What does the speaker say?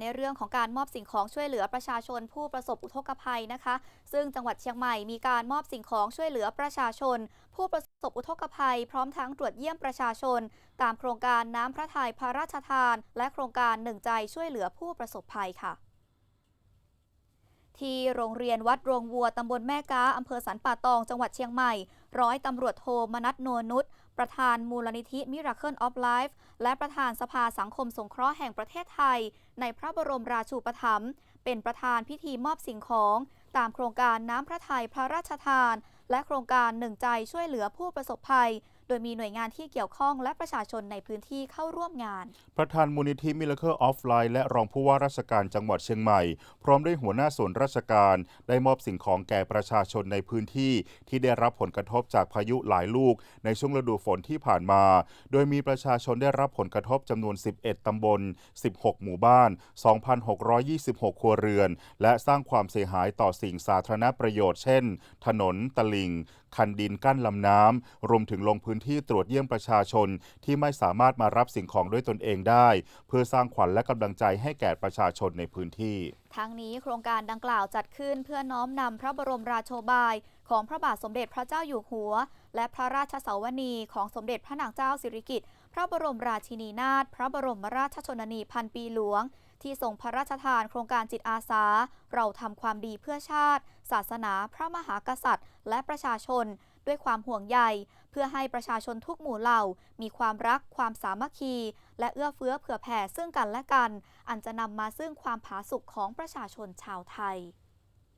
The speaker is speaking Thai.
ในเรื่องของการมอบสิ่งของช่วยเหลือประชาชนผู้ประสบอุทกภัยนะคะ ซึ่งจังหวัดเชียงใหม่มีการมอบสิ่งของช่วยเหลือประชาชน ผู้ประสบอุทกภัย พร้อมทั้งตรวจเยี่ยมประชาชน ตามโครงการน้ำพระทัยพระราชทาน และโครงการหนึ่งใจช่วยเหลือผู้ประสบภัยค่ะ ที่โรงเรียนวัดโรงวัวตำบลแม่ก้าอำเภอสันป่าตอง จังหวัดเชียงใหม่ ร้อยตำรวจโทมนัทนนุชประธานมูลนิธิ Miracle of Life และประธานสภาสังคมสงเคราะห์แห่งประเทศไทย ในพระบรมราชูปถัมภ์เป็นประธานพิธีมอบสิ่งของ ตามโครงการน้ำพระทัยพระราชทาน และโครงการหนึ่งใจช่วยเหลือผู้ประสบภัย โดยมีหน่วยงานที่เกี่ยวข้องและประชาชนในพื้นที่เข้าร่วมงาน ประธานมูลนิธิ Miracle of Life และรองผู้ว่าราชการจังหวัดเชียงใหม่ พร้อมด้วยหัวหน้าส่วนราชการ ได้มอบสิ่งของแก่ประชาชนในพื้นที่ ที่ได้รับผลกระทบจากพายุหลายลูก ในช่วงฤดูฝนที่ผ่านมา โดยมีประชาชนได้รับผลกระทบจำนวน 11 ตำบล 16 หมู่บ้าน 2,626 ครัวเรือน และสร้างความเสียหายต่อสิ่งสาธารณประโยชน์ เช่น ถนน ตลิ่ง คันดินกั้นลำน้ำรวมถึงลงพื้นนที่ตรวจเยี่ยมประชาชนที่ไม่สามารถมารับสิ่งของด้วยตนเองได้ เพื่อสร้างขวัญและกำลังใจให้แก่ประชาชนในพื้นที่ทั้งนี้โครงการดังกล่าวจัดขึ้นเพื่อน้อมนำพระบรมราโชบาย ของพระบาทสมเด็จพระเจ้าอยู่หัว และพระราชสาวนีของสมเด็จพระนางเจ้าสิริกิติ์พระบรมราชินีนาถพระบรมราชชนนีพันปีหลวง ที่ทรงพระราชทานโครงการจิตอาสา เราทำความดีเพื่อชาติ ศาสนา พระมหากษัตริย์ และประชาชน ด้วยความห่วงใย เพื่อให้ประชาชนทุกหมู่เหล่า มีความรักความสามัคคี และเอื้อเฟื้อเผื่อแผ่ซึ่งกันและกัน อันจะนำมาซึ่งความผาสุกของประชาชนชาวไทย